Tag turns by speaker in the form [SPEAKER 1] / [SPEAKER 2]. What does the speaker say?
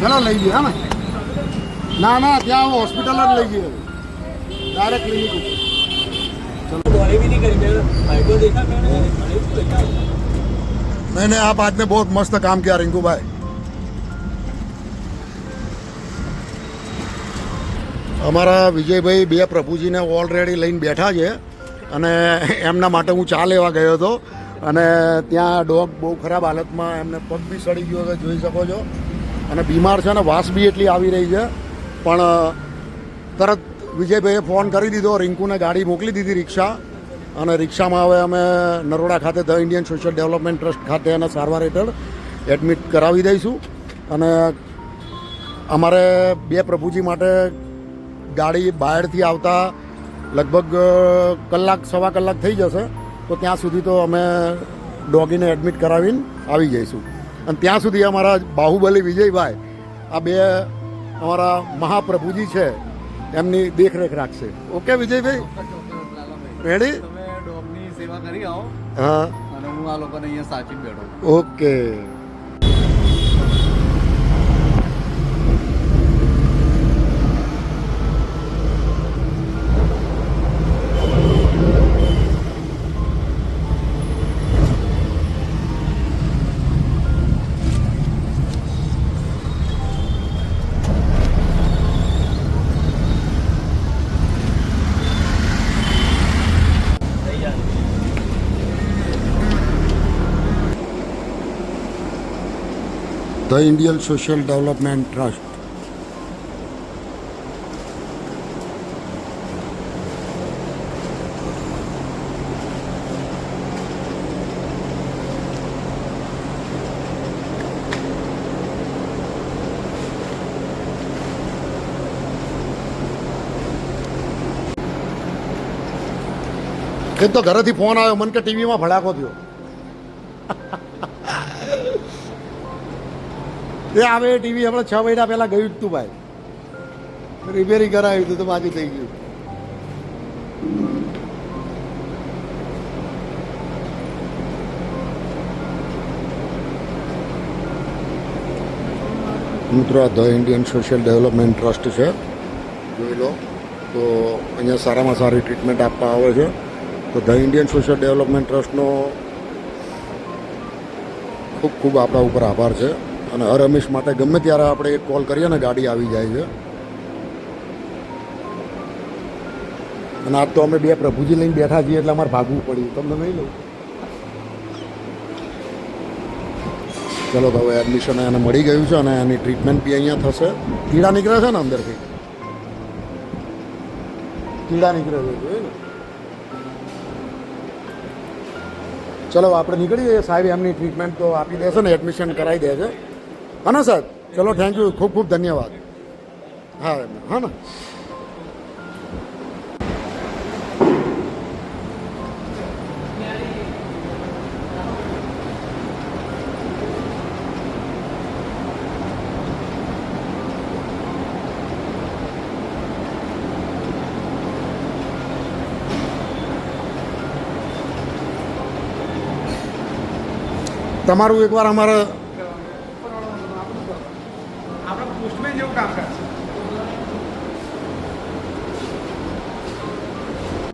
[SPEAKER 1] ઘણા લઈ ગયો, હા ના? ના ત્યાં હું હોસ્પિટલ જ લઈ ગયો. ડાયરેક્ટ ક્લિનિક નહીં નહીં આપ આજને બહુ મસ્ત કામ ક્યાં રિંકુભાઈ. અમારા વિજયભાઈ બે પ્રભુજીને ઓલરેડી લઈને બેઠા છે અને એમના માટે હું ચા લેવા ગયો હતો. અને ત્યાં ડોગ બહુ ખરાબ હાલતમાં એમને પગ બી સડી ગયો છે જોઈ શકો છો. અને બીમાર છે અને વાસ બી એટલી આવી રહી છે. પણ તરત વિજયભાઈએ ફોન કરી દીધો, રિંકુને ગાડી મોકલી દીધી રિક્ષા. અને રિક્ષામાં હવે અમે નરોડા ખાતે the Indian social development trust ખાતે એને સારવાર હેઠળ એડમિટ કરાવી દઈશું. અને અમારે બે પ્રભુજી માટે ગાડી બહારથી આવતા લગભગ કલાક, સવા કલાક થઈ જશે. તો ત્યાં સુધી તો અમે ડોગીને એડમિટ કરાવીને આવી જઈશું. અને ત્યાં સુધી અમારા બાહુબલી વિજયભાઈ આ બે અમારા મહાપ્રભુજી છે એમની દેખરેખ રાખશે. ઓકે વિજયભાઈ? રેડી
[SPEAKER 2] સેવા કરી આવો.
[SPEAKER 1] હા.
[SPEAKER 2] અને હું આ લોકોને અહીંયા સાચી બેઠો
[SPEAKER 1] okay. The Indian social development trust એ તો ઘરેથી ફોન આવ્યો, મને કે ટીવીમાં ભડાકો થયો. એ આવે ટીવી આપણે છ મહિના પહેલા ગયું હતું ભાઈ. રિપેરિંગ કરાવ્યું હતું તો બાજુ થઈ ગયું. મિત્રો the Indian social development trust છે. જોઈ લો. તો અહીંયા સારામાં સારી ટ્રીટમેન્ટ આપવા આવે છે. તો ધ ઇન્ડિયન સોશિયલ ડેવલપમેન્ટ ટ્રસ્ટનો ખૂબ ખૂબ આપણા ઉપર આભાર છે. અને હર હંમેશ માટે ગમે ત્યારે આપણે એક કોલ કરીએ ને ગાડી આવી જાય છે. અને આજ તો અમે બે પ્રભુજી લઈને બેઠા છીએ એટલે અમારે ભાગવું પડ્યું. તમને નહીં લઉં? ચલો તો હવે એડમિશન એને મળી ગયું છે અને એની ટ્રીટમેન્ટ બી અહીંયા થશે. કીડા નીકળે છે ને અંદરથી? કીડા નીકળે છે ચલો, આપણે નીકળી જઈએ. સાહેબ એમની ટ્રીટમેન્ટ તો આપી દેશે ને એડમિશન કરાવી દે છે હા ને સાહેબ, ચલો થેન્ક યુ ખૂબ ખૂબ ધન્યવાદ. હા હા ને. તમારું એકવાર અમારા рамках